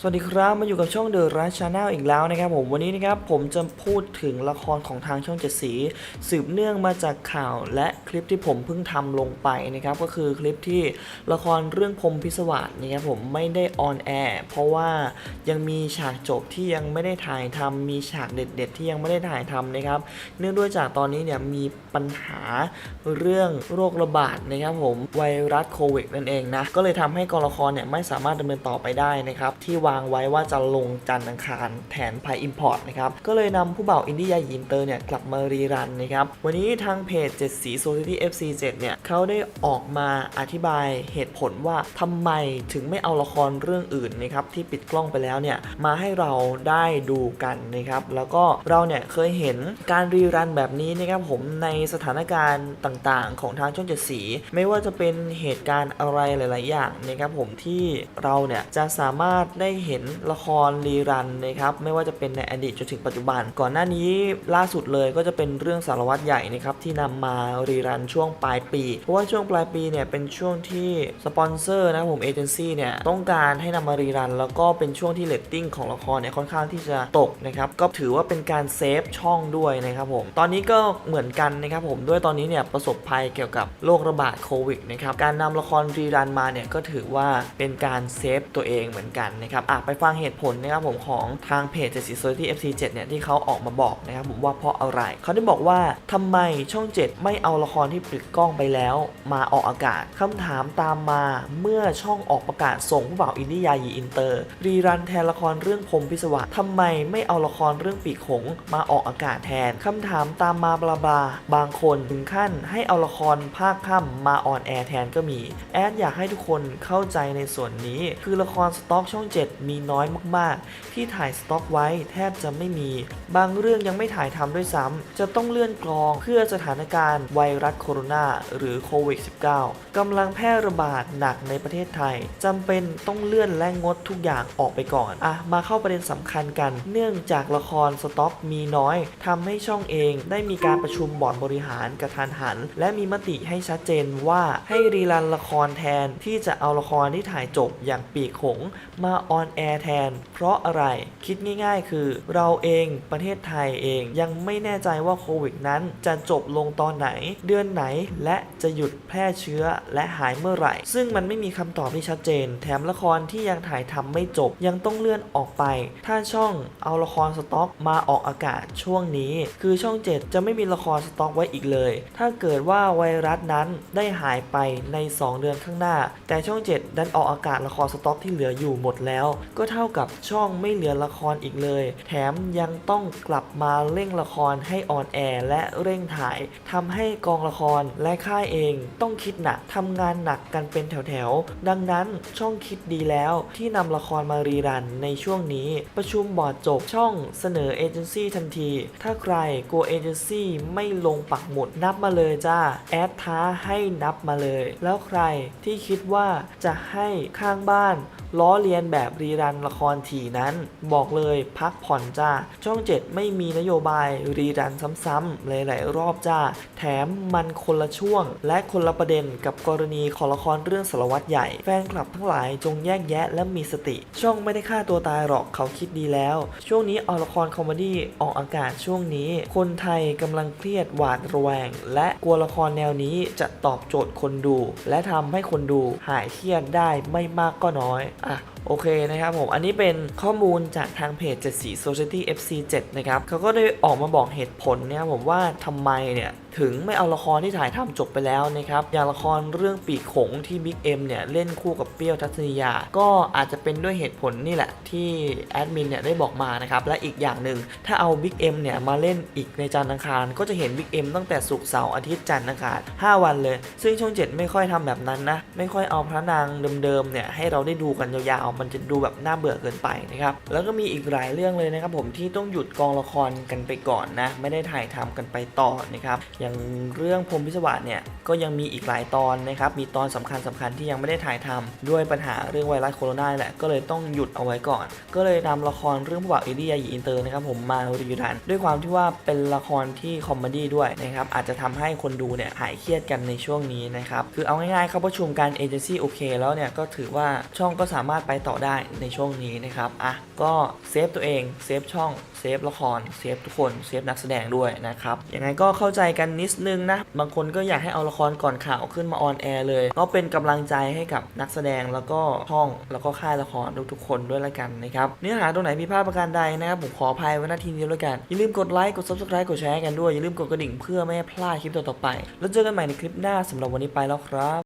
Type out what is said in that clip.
สวัสดีครับมาอยู่กับช่อง The r u s h Channel อีกแล้วนะครับผมวันนี้นะครับผมจะพูดถึงละครของทางช่องเจ็ดสี สืบเนื่องมาจากข่าวและคลิปที่ผมเพิ่งทำลงไปนะครับก็คือคลิปที่ละครเรื่องพรมพิศวาสนะครับผมไม่ได้ออนแอร์เพราะว่ายังมีฉากจบที่ยังไม่ได้ถ่ายทำมีฉากเด็ด ๆ ที่ยังไม่ได้ถ่ายทำนะครับเนื่องด้วยจากตอนนี้เนี่ยมีปัญหาเรื่องโรคระบาดนะครับผมไวรัสโควิดนั่นเองนะก็เลยทำให้กองละครเนี่ยไม่สามารถดำเนินต่อไปได้นะครับที่วางไว้ว่าจะลงจันทร์อังคารแทนภายอิมพอร์ตนะครับ ก็เลยนำผู้บ่าวอินดี้ยาหยินเตอร์เนี่ยกลับมารีรันนะครับ วันนี้ทางเพจ7สี Society FC 7เนี่ยเขาได้ออกมาอธิบายเหตุผลว่าทำไมถึงไม่เอาละครเรื่องอื่นนะครับที่ปิดกล้องไปแล้วเนี่ยมาให้เราได้ดูกันนะครับ แล้วก็เราเนี่ยเคยเห็นการรีรันแบบนี้นะครับผมในสถานการณ์ต่างๆ ของทางช่องเจ็ดสี ไม่ว่าจะเป็นเหตุการณ์อะไรหลาย ๆ อย่างนะครับผมที่เราเนี่ยจะสามารถได้เห็นละครรีรันนะครับไม่ว่าจะเป็นในอดีตจนถึงปัจจุบัน ก่อนหน้านี้ล่าสุดเลยก็จะเป็นเรื่องสารวัตรใหญ่นะครับที่นำมารีรันช่วงปลายปี เพราะว่าช่วงปลายปีเนี่ยเป็นช่วงที่สปอนเซอร์นะผมเอเจนซี่เนี่ยต้องการให้นำมารีรัน แล้วก็เป็นช่วงที่เรตติ้งของละครเนี่ยค่อนข้างที่จะตกนะครับก็ถือว่าเป็นการเซฟช่องด้วยนะครับผมตอนนี้ก็เหมือนกันนะครับผมด้วยตอนนี้เนี่ยประสบภัยเกี่ยวกับโรคระบาดโควิดนะครับการนำละครรีรันมาเนี่ยก็ถือว่าเป็นการเซฟตัวเองเหมือนกันนะครับอะไปฟังเหตุผลนะครับผมของทางเพจ7 4 Society FC 7เนี่ยที่เขาออกมาบอกนะครับผมว่าเพราะอะไร เขาได้บอกว่าทำไมช่อง 7 ไม่เอาละครที่ปิดกล้องไปแล้ว มาออกอากาศคำถามตามมาเมื่อช่องออกประกาศส่งผู้บ่าวอินดี้ยายีอินเตอร์ รีรันแทนละครเรื่องพรมพิศวาสทำไมไม่เอาละครเรื่องปีกหงมาออกอากาศแทนคำถามตามมาบลาบลาบางคนถึงขั้นให้เอาละครภาคค่ำมาออนแอร์แทนก็มี แอดอยากให้ทุกคนเข้าใจในส่วนนี้ คือละครสต็อกช่อง 7มีน้อยมากๆ ที่ถ่ายสต็อกไว้แทบจะไม่มี บางเรื่องยังไม่ถ่ายทำด้วยซ้ำจะต้องเลื่อนกรองเพื่อสถานการณ์ไวรัสโคโรนาหรือโควิด -19 กำลังแพร่ระบาดหนักในประเทศไทยจำเป็นต้องเลื่อนและงดทุกอย่างออกไปก่อนอะมาเข้าประเด็นสำคัญกัน เนื่องจากละครสต็อกมีน้อยทำให้ช่องเองได้มีการประชุมบอร์ดบริหารกระทานหัน และมีมติให้ชัดเจนว่าให้รีรันละครแทนที่จะเอาละครที่ถ่ายจบอย่างปีกหงมาออนแอร์แทน เพราะอะไรคิดง่ายๆ คือ เราเองประเทศไทยเองยังไม่แน่ใจว่าโควิดนั้นจะจบลงตอนไหน เดือนไหนและจะหยุดแพร่เชื้อและหายเมื่อไหร่ ซึ่งมันไม่มีคำตอบที่ชัดเจน แถมละครที่ยังถ่ายทำไม่จบยังต้องเลื่อนออกไป ถ้าช่องเอาละครสต็อกมาออกอากาศช่วงนี้ คือช่อง 7 จะไม่มีละครสต็อกไว้อีกเลย ถ้าเกิดว่าไวรัสนั้นได้หายไปใน 2 เดือนข้างหน้า แต่ช่อง 7 ดันออกอากาศละครสต็อกที่เหลืออยู่หมดแล้วก็เท่ากับช่องไม่เหลือละครอีกเลย แถมยังต้องกลับมาเร่งละครให้ออนแอร์และเร่งถ่ายทำให้กองละครและค่ายเอง ต้องคิดหนักทำงานหนักกันเป็นแถวๆ ดังนั้นช่องคิดดีแล้วที่นำละครมารีรันในช่วงนี้ ประชุมบอร์ดจบช่องเสนอเอเจนซี่ทันที ถ้าใครกลัวเอเจนซี่ไม่ลงปักหมุดนับมาเลยจ้าแอดท้าให้นับมาเลย แล้วใครที่คิดว่าจะให้ข้างบ้านล้อเลียนแบบรีรันละครถี่นั้น บอกเลยพักผ่อนจ้า ช่อง 7 ไม่มีนโยบายรีรันซ้ำๆหลายๆรอบจ้า แถมมันคนละช่วง และคนละประเด็นกับกรณีของละครเรื่องสารวัตรใหญ่ แฟนคลับทั้งหลายจงแยกแยะและมีสติ ช่องไม่ได้ฆ่าตัวตายหรอกเขาคิดดีแล้ว ช่วงนี้เอาละครคอมเมดี้ออกอากาศช่วงนี้ คนไทยกำลังเครียดหวาดระแวง และกลัวละครแนวนี้จะตอบโจทย์คนดู และทำให้คนดูหายเครียดได้ไม่มากก็น้อยอะโอเคนะครับผม อันนี้เป็นข้อมูลจากทางเพจ7สี Society FC 7 นะครับเขาก็ได้ออกมาบอกเหตุผลเนี่ยผมว่าทำไมเนี่ย ถึงไม่เอาละครที่ถ่ายทำจบไปแล้วนะครับอย่างละครเรื่องปีกขงที่บิ๊กเอ็มเนี่ยเล่นคู่กับเปรี้ยวทัศนียา ก็อาจจะเป็นด้วยเหตุผลนี่แหละที่แอดมินเนี่ยได้บอกมานะครับและอีกอย่างหนึ่งถ้าเอาบิ๊กเอ็มเนี่ยมาเล่นอีกในจันทร์อังคาร ก็จะเห็นบิ๊กเอ็มตั้งแต่ศุกร์เสาร์อาทิตย์จันทร์อังคาร5วันเลย ซึ่งช่อง7ไม่ค่อยทำแบบนั้นนะไม่ค่อยเอาพระนางเดิมๆเนี่ยให้เราได้ดูกันยาวๆมันจะดูแบบน่าเบื่อเกินไปนะครับแล้วก็มีอีกหลายเรื่องเลยนะครับผมที่ต้องหยุดกองละครกันไปก่อนนะไม่ได้ถ่ายทำกันไปต่อนะครับอย่างเรื่องพรมพิศวาสเนี่ยก็ยังมีอีกหลายตอนนะครับ มีตอนสำคัญสคัญๆที่ยังไม่ได้ถ่ายทำด้วยปัญหาเรื่องไวรัสโคโรนาแหละก็เลยต้องหยุดเอาไว้ก่อน ก็เลยนำละครเรื่องผู้บ่าวอิเดียหญิงอินเตอร์นะครับผมมารีรันด้วยความที่ว่าเป็นละครที่คอมเมดี้ด้วยนะครับอาจจะทำให้คนดูเนี่ยหายเครียดกันในช่วงนี้นะครับคือเอาง่ายๆเขาประชุมการเอเจนซี่โอเคแล้วเนี่ยก็ถือว่าช่องก็สามารถไปต่อได้ในช่วงนี้นะครับอะก็เซฟตัวเองเซฟช่องเซฟละครเซฟทุกคนเซฟนักแสดงด้วยนะครับยังไงก็เข้าใจกันนิดนึงนะ บางคนก็อยากให้เอาละครก่อนข่าวขึ้นมาออนแอร์เลย ก็เป็นกำลังใจให้กับนักแสดงแล้วก็ช่องแล้วก็ค่ายละครทุกๆคนด้วยละกันนะครับเนื้อหาตรงไหนมีพลาดประการใดนะครับผมขออภัยไว้นาทีนี้ด้วยกันอย่าลืมกดไลค์กด subscribe กดแชร์กันด้วยอย่าลืมกดกระดิ่งเพื่อไม่ให้พลาดคลิปต่อๆไป แล้วเจอกันใหม่ในคลิปหน้าสำหรับวันนี้ไปแล้วครับ